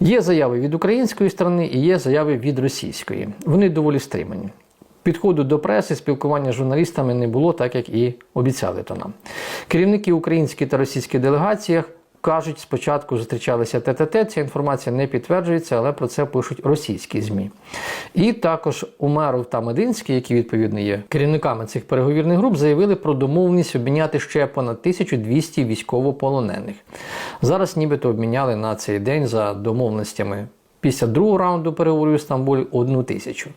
Є заяви від української сторони і є заяви від російської. Вони доволі стримані. Підходу до преси, спілкування з журналістами не було, так як і обіцяли то нам. Керівники української та російської делегаціях кажуть, спочатку зустрічалися ТТТ. Ця інформація не підтверджується, але про це пишуть російські ЗМІ. І також Умеров та Мединський, які відповідно є керівниками цих переговірних груп, заявили про домовленість обміняти ще понад 1200 військовополонених. Зараз нібито обміняли на цей день за домовленостями після другого раунду переговорів в Стамбулі одну тисячу.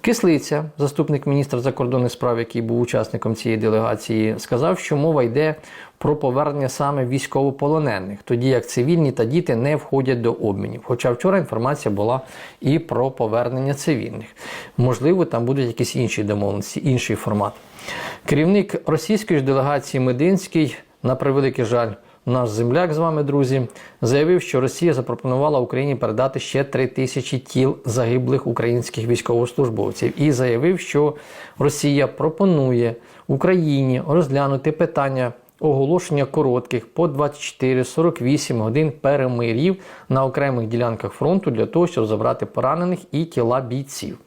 Кислиця, заступник міністра закордонних справ, який був учасником цієї делегації, сказав, що мова йде про повернення саме військовополонених, тоді як цивільні та діти не входять до обмінів. Хоча вчора інформація була і про повернення цивільних. Можливо, там будуть якісь інші домовленості, інший формат. Керівник російської ж делегації Мединський, на превеликий жаль, наш земляк з вами, друзі, заявив, що Росія запропонувала Україні передати ще 3 тисячі тіл загиблих українських військовослужбовців і заявив, що Росія пропонує Україні розглянути питання. Оголошення коротких по 24-48 годин перемирів на окремих ділянках фронту для того, щоб забрати поранених і тіла бійців.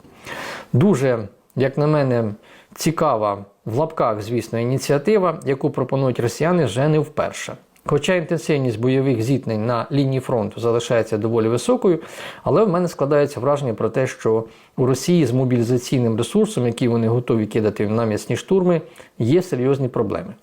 Дуже, як на мене, цікава в лапках, звісно, ініціатива, яку пропонують росіяни вже не вперше. Хоча інтенсивність бойових зіткнень на лінії фронту залишається доволі високою, але в мене складається враження про те, що у Росії з мобілізаційним ресурсом, який вони готові кидати на м'ясні штурми, є серйозні проблеми.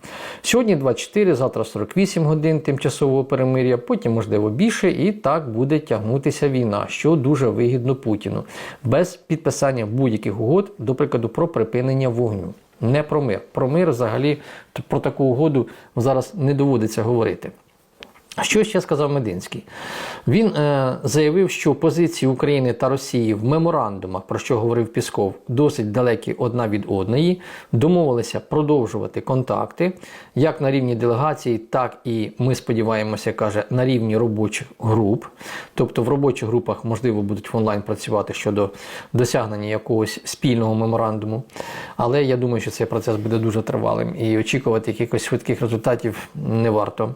Сьогодні 24, завтра 48 годин тимчасового перемир'я, потім, можливо, більше, і так буде тягнутися війна, що дуже вигідно Путіну, без підписання будь-яких угод, до прикладу, про припинення вогню. Не про мир. Про мир взагалі про таку угоду зараз не доводиться говорити. Що ще сказав Мединський? Він е, заявив, що позиції України та Росії в меморандумах, про що говорив Пісков, досить далекі одна від одної, домовилися продовжувати контакти як на рівні делегації, так і ми сподіваємося, каже, на рівні робочих груп. Тобто в робочих групах можливо будуть в онлайн працювати щодо досягнення якогось спільного меморандуму. Але я думаю, що цей процес буде дуже тривалим і очікувати якихось швидких результатів не варто.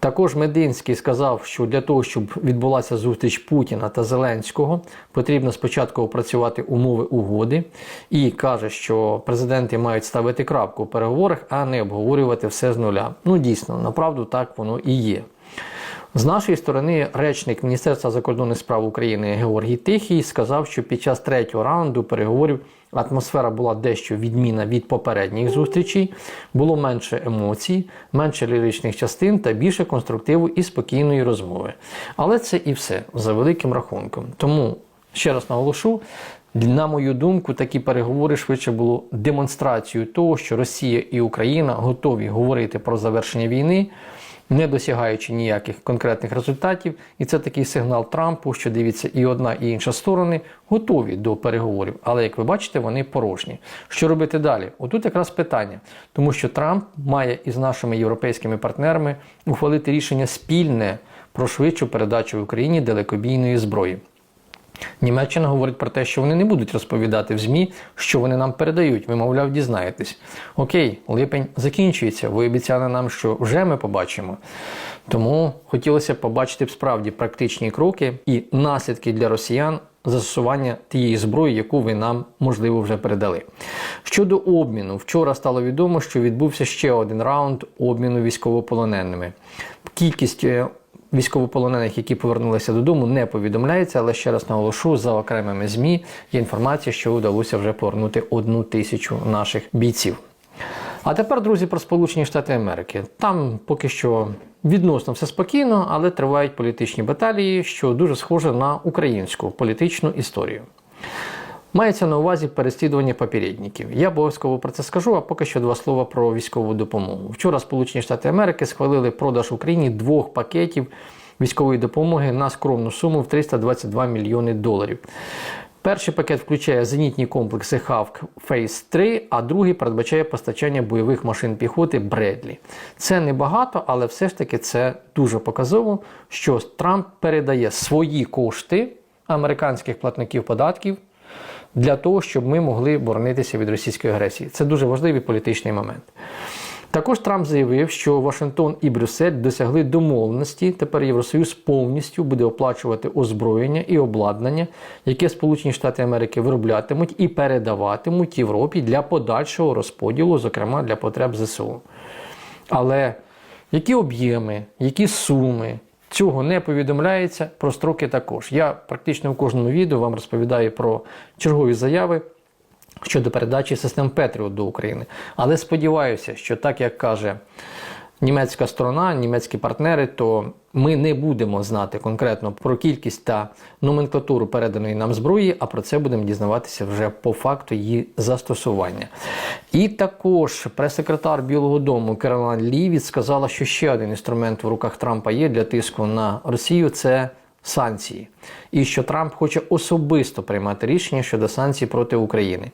Також Мединський сказав, що для того, щоб відбулася зустріч Путіна та Зеленського, потрібно спочатку опрацювати умови угоди, і каже, що президенти мають ставити крапку у переговорах, а не обговорювати все з нуля. Ну дійсно, направду так воно і є. З нашої сторони, речник Міністерства закордонних справ України Георгій Тихий сказав, що під час третього раунду переговорів атмосфера була дещо відмінна від попередніх зустрічей, було менше емоцій, менше ліричних частин та більше конструктиву і спокійної розмови. Але це і все за великим рахунком. Тому ще раз наголошу. На мою думку, такі переговори швидше було демонстрацією того, що Росія і Україна готові говорити про завершення війни не досягаючи ніяких конкретних результатів. І це такий сигнал Трампу, що дивіться, і одна, і інша сторони готові до переговорів. Але як ви бачите, вони порожні. Що робити далі? Отут якраз питання, тому що Трамп має із нашими європейськими партнерами ухвалити рішення спільне про швидшу передачу в Україні далекобійної зброї. Німеччина говорить про те, що вони не будуть розповідати в ЗМІ, що вони нам передають. Ви, мовляв, дізнаєтесь. Окей, липень закінчується. Ви обіцяли нам, що вже ми побачимо. Тому хотілося б побачити справді практичні кроки і наслідки для росіян застосування тієї зброї, яку ви нам, можливо, вже передали. Щодо обміну, вчора стало відомо, що відбувся ще один раунд обміну військовополоненими. Кількість е, військовополонених, які повернулися додому, не повідомляється, але ще раз наголошу, за окремими ЗМІ є інформація, що вдалося вже повернути одну тисячу наших бійців. А тепер, друзі, про Сполучені Штати Америки. Там поки що відносно все спокійно, але тривають політичні баталії, що дуже схоже на українську політичну історію. Мається на увазі переслідування попередників. Я обов'язково про це скажу, а поки що два слова про військову допомогу. Вчора Сполучені Штати Америки схвалили продаж Україні двох пакетів військової допомоги на скромну суму в 322 мільйони доларів. Перший пакет включає зенітні комплекси Хавк Фейс 3, а другий передбачає постачання бойових машин піхоти Бредлі. Це небагато, але все ж таки це дуже показово, що Трамп передає свої кошти американських платників податків для того, щоб ми могли боронитися від російської агресії. Це дуже важливий політичний момент. Також Трамп заявив, що Вашингтон і Брюссель досягли домовленості. Тепер Євросоюз повністю буде оплачувати озброєння і обладнання, яке Сполучені Штати Америки вироблятимуть і передаватимуть Європі для подальшого розподілу, зокрема для потреб ЗСУ. Але які об'єми, які суми, цього не повідомляється, про строки також. Я практично в кожному відео вам розповідаю про чергові заяви щодо передачі систем Петріо до України. Але сподіваюся, що так як каже німецька сторона, німецькі партнери, то ми не будемо знати конкретно про кількість та номенклатуру переданої нам зброї, а про це будемо дізнаватися вже по факту її застосування. І також прес-секретар Білого Дому Керолан Лівіт сказала, що ще один інструмент в руках Трампа є для тиску на Росію це санкції, і що Трамп хоче особисто приймати рішення щодо санкцій проти України.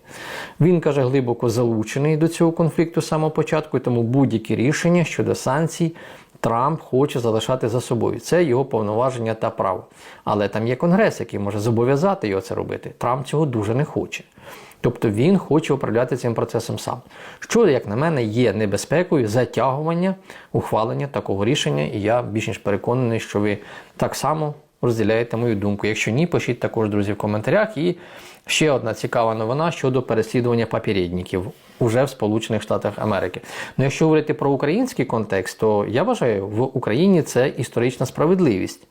Він каже, глибоко залучений до цього конфлікту з самого початку, тому будь-які рішення щодо санкцій. Трамп хоче залишати за собою. Це його повноваження та право. Але там є конгрес, який може зобов'язати його це робити. Трамп цього дуже не хоче. Тобто він хоче управляти цим процесом сам. Що, як на мене, є небезпекою затягування ухвалення такого рішення, і я більш ніж переконаний, що ви так само розділяєте мою думку. Якщо ні, пишіть також, друзі, в коментарях. І ще одна цікава новина щодо переслідування папірідників уже в Сполучених Штатах Америки. Ну, якщо говорити про український контекст, то я вважаю, в Україні це історична справедливість.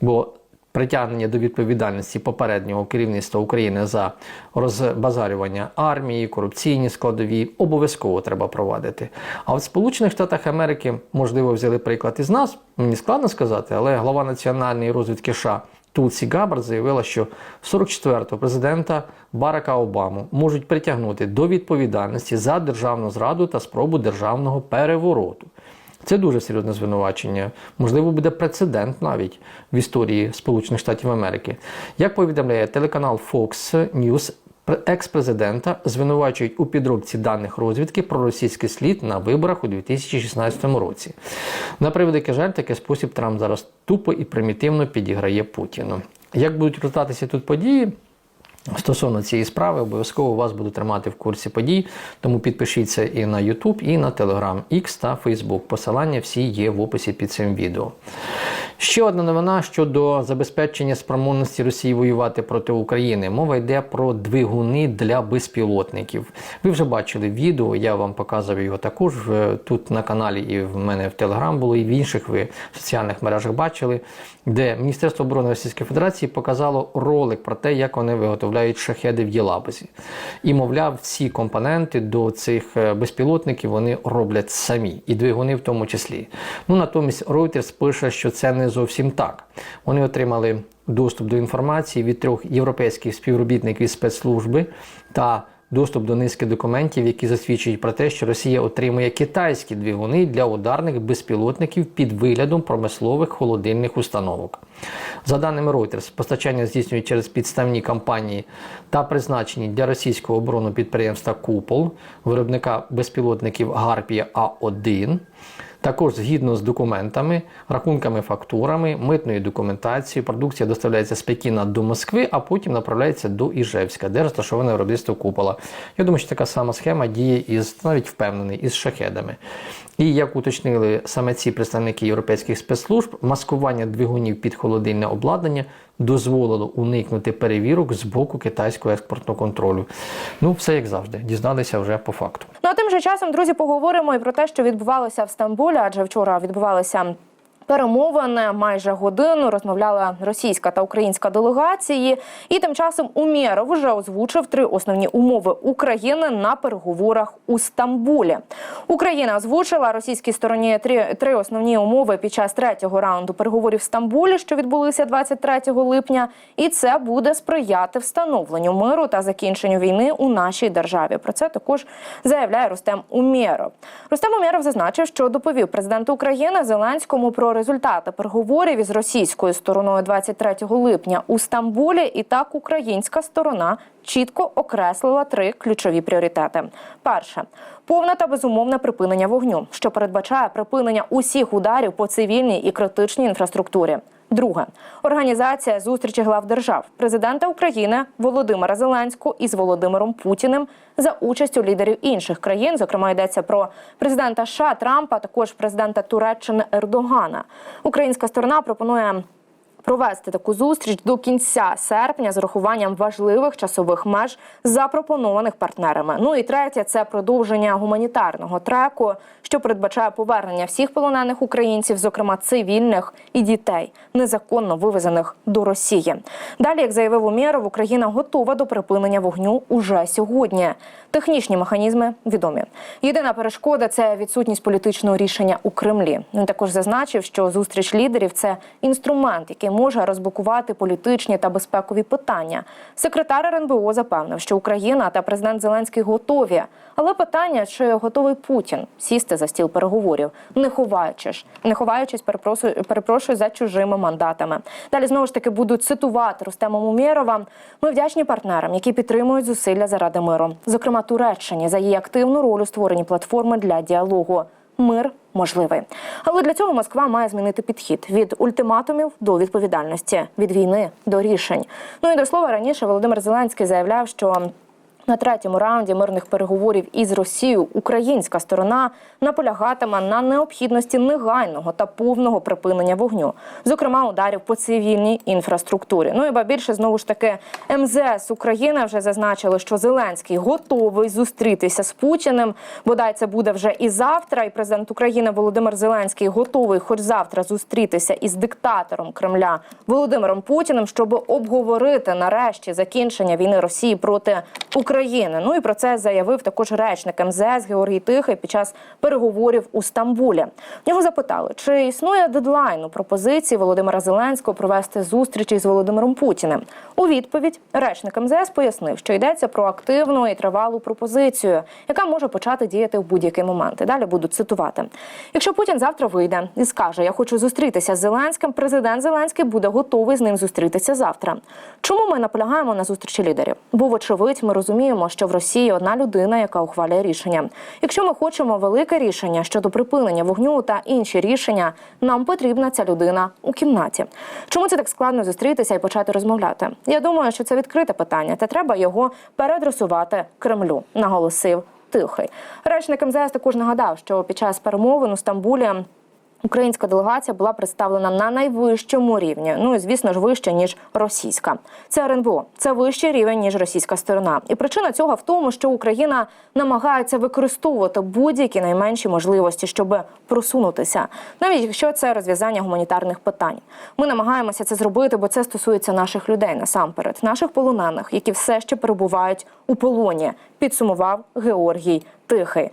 Бо притягнення до відповідальності попереднього керівництва України за розбазарювання армії, корупційні складові обов'язково треба провадити. А в Сполучених Штатах Америки, можливо, взяли приклад із нас, мені складно сказати, але глава національної розвідки США Тулсі Габбард заявила, що 44-го президента Барака Обаму можуть притягнути до відповідальності за державну зраду та спробу державного перевороту. Це дуже серйозне звинувачення. Можливо, буде прецедент навіть в історії Сполучених Штатів Америки. Як повідомляє телеканал Fox News, екс-президента звинувачують у підробці даних розвідки про російський слід на виборах у 2016 році. На превеликий жаль, такий спосіб Трамп зараз тупо і примітивно підіграє Путіну. Як будуть розвиватися тут події? Стосовно цієї справи, обов'язково вас буду тримати в курсі подій, тому підпишіться і на YouTube, і на Telegram, X та Facebook. Посилання всі є в описі під цим відео. Ще одна новина щодо забезпечення спроможності Росії воювати проти України. Мова йде про двигуни для безпілотників. Ви вже бачили відео, я вам показував його також тут на каналі, і в мене в Telegram було, і в інших ви в соціальних мережах бачили, де Міністерство оборони Російської Федерації показало ролик про те, як вони виготовляють шахеди в Єлабузі. І, мовляв, всі компоненти до цих безпілотників вони роблять самі, і двигуни в тому числі. Ну натомість Reuters пише, що це не зовсім так. Вони отримали доступ до інформації від трьох європейських співробітників спецслужби та доступ до низки документів, які засвідчують про те, що Росія отримує китайські двигуни для ударних безпілотників під виглядом промислових холодильних установок. За даними Reuters, постачання здійснюють через підставні компанії та призначені для російського оборонного підприємства Купол, виробника безпілотників Гарпія А1. Також згідно з документами, рахунками, фактурами, митною документацією, продукція доставляється з Пекіна до Москви, а потім направляється до Іжевська, де розташоване виробництво купола. Я думаю, що така сама схема діє із навіть впевнений із шахедами. І як уточнили саме ці представники європейських спецслужб, маскування двигунів під холодильне обладнання дозволило уникнути перевірок з боку китайського експортного контролю. Ну, все як завжди, дізналися вже по факту. Ну а тим же часом, друзі, поговоримо і про те, що відбувалося в Стамбулі, адже вчора відбувалися. Перемовини майже годину розмовляла російська та українська делегації, і тим часом Умєров вже озвучив три основні умови України на переговорах у Стамбулі. Україна озвучила російській стороні три, три основні умови під час третього раунду переговорів в Стамбулі, що відбулися 23 липня, і це буде сприяти встановленню миру та закінченню війни у нашій державі. Про це також заявляє Рустем Умєров. Рустем Умєров зазначив, що доповів президенту України Зеленському про результати переговорів із російською стороною 23 липня у Стамбулі. І так українська сторона чітко окреслила три ключові пріоритети: перше повне та безумовне припинення вогню, що передбачає припинення усіх ударів по цивільній і критичній інфраструктурі. Друге організація зустрічі глав держав президента України Володимира Зеленського із Володимиром Путіним за участю лідерів інших країн. Зокрема, йдеться про президента США Трампа, також президента Туреччини Ердогана. Українська сторона пропонує. Провести таку зустріч до кінця серпня з урахуванням важливих часових меж, запропонованих партнерами. Ну і третє це продовження гуманітарного треку, що передбачає повернення всіх полонених українців, зокрема цивільних і дітей, незаконно вивезених до Росії. Далі, як заявив Умєров, Україна готова до припинення вогню уже сьогодні. Технічні механізми відомі. Єдина перешкода це відсутність політичного рішення у Кремлі. Він також зазначив, що зустріч лідерів це інструмент, який може розблокувати політичні та безпекові питання. Секретар РНБО запевнив, що Україна та президент Зеленський готові. Але питання, чи готовий Путін сісти за стіл переговорів, не ховаючись, не ховаючись, перепрошую, перепрошую за чужими мандатами. Далі знову ж таки буду цитувати Рустема Мумєрова. Ми вдячні партнерам, які підтримують зусилля заради миру, зокрема Туреччині, за її активну роль у створенні платформи для діалогу. Мир можливий, але для цього Москва має змінити підхід від ультиматумів до відповідальності, від війни до рішень. Ну і до слова раніше Володимир Зеленський заявляв, що на третьому раунді мирних переговорів із Росією українська сторона наполягатиме на необхідності негайного та повного припинення вогню, зокрема ударів по цивільній інфраструктурі. Ну і ба більше знову ж таки МЗС України вже зазначили, що Зеленський готовий зустрітися з Путіним. Бодай це буде вже і завтра. І президент України Володимир Зеленський готовий, хоч завтра, зустрітися із диктатором Кремля Володимиром Путіним, щоб обговорити нарешті закінчення війни Росії проти України. Ну і про це заявив також речник МЗС Георгій Тихий під час переговорів у Стамбулі. В нього запитали, чи існує дедлайн у пропозиції Володимира Зеленського провести зустрічі з Володимиром Путіним. У відповідь речник МЗС пояснив, що йдеться про активну і тривалу пропозицію, яка може почати діяти в будь-який момент. І далі буду цитувати: якщо Путін завтра вийде і скаже, я хочу зустрітися з Зеленським, президент Зеленський буде готовий з ним зустрітися завтра. Чому ми наполягаємо на зустрічі лідерів? Бо, вочевидь, ми розуміємо, що в Росії одна людина, яка ухвалює рішення. Якщо ми хочемо велике рішення щодо припинення вогню та інші рішення, нам потрібна ця людина у кімнаті. Чому це так складно зустрітися і почати розмовляти? Я думаю, що це відкрите питання, та треба його переадресувати Кремлю, наголосив Тихий. Речник МЗС також нагадав, що під час перемовин у Стамбулі. Українська делегація була представлена на найвищому рівні. Ну і звісно ж вище ніж російська. Це РНБО. Це вищий рівень ніж російська сторона. І причина цього в тому, що Україна намагається використовувати будь-які найменші можливості, щоб просунутися, навіть якщо це розв'язання гуманітарних питань. Ми намагаємося це зробити, бо це стосується наших людей насамперед, наших полонених, які все ще перебувають у полоні. Підсумував Георгій Тихий.